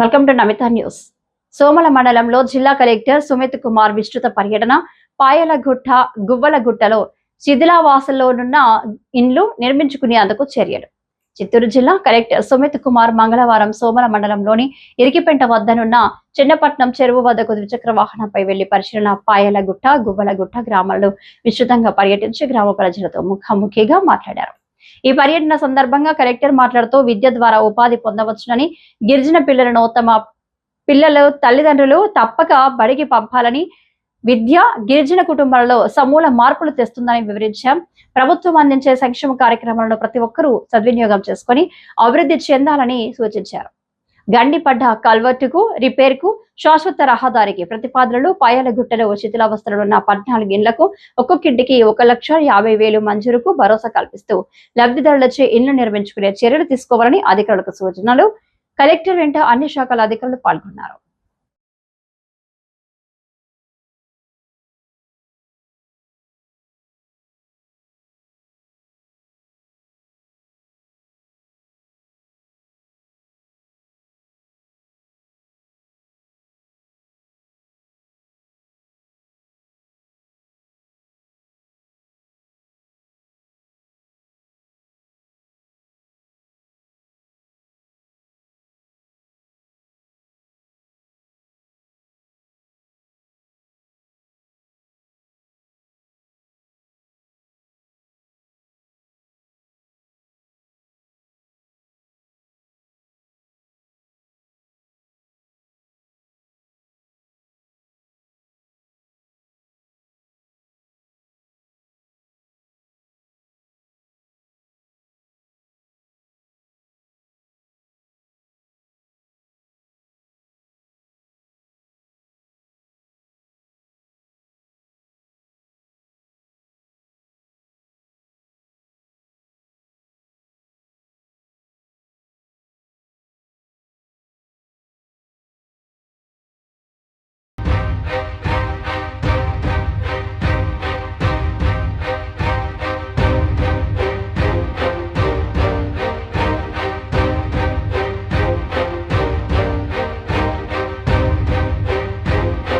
Welcome to Namitha news. Somala మండలంలో జిల్లా collector Sumit Kumar విస్తృత పర్యటన పాయలగుట్ట గువ్వలగుట్టలో శిథిలావాసంలోనున్న ఇండ్లు నిర్మించుకునేందుకు చర్యలు. చిత్తూరు జిల్లా కలెక్టర్ సుమిత్ కుమార్ మంగళవారం సోమల మండలంలోని ఇరికిపెంట వద్దనున్న చిన్నపట్నం చెరువు వద్దకు ద్విచక్ర వాహనంపై వెళ్ళి పరిశీలన పాయలగుట్ట గువ్వలగుట్ట గ్రామాల్లో విస్తృతంగా పర్యటించి గ్రామ ప్రజలతో ముఖాముఖిగా మాట్లాడారు. ఈ పర్యటన సందర్భంగా కలెక్టర్ మాట్లాడుతూ విద్య ద్వారా ఉపాధి పొందవచ్చునని గిరిజన పిల్లలను తమ పిల్లలు తల్లిదండ్రులు తప్పక బడికి పంపాలని విద్య గిరిజన కుటుంబాలలో సమూల మార్పులు తెస్తుందని వివరించాం. ప్రభుత్వం అందించే సంక్షేమ కార్యక్రమాలను ప్రతి ఒక్కరూ సద్వినియోగం చేసుకొని అభివృద్ధి చెందాలని సూచించారు. గండిపడ్డ కల్వర్టుకు రిపేర్కు శాశ్వత రహదారికి ప్రతిపాదనలు పాయాలగుట్టలో శిథిలావస్థలో ఉన్న పద్నాలుగు ఇండ్లకు ఒక్కొక్కింటికి ఒక లక్ష యాభై వేలు మంజూరుకు భరోసా కల్పిస్తూ లబ్ధిదారులచే ఇళ్ళు నిర్మించుకునే చర్యలు తీసుకోవాలని అధికారులకు సూచనలు. కలెక్టర్ వెంట అన్ని శాఖల అధికారులు పాల్గొన్నారు.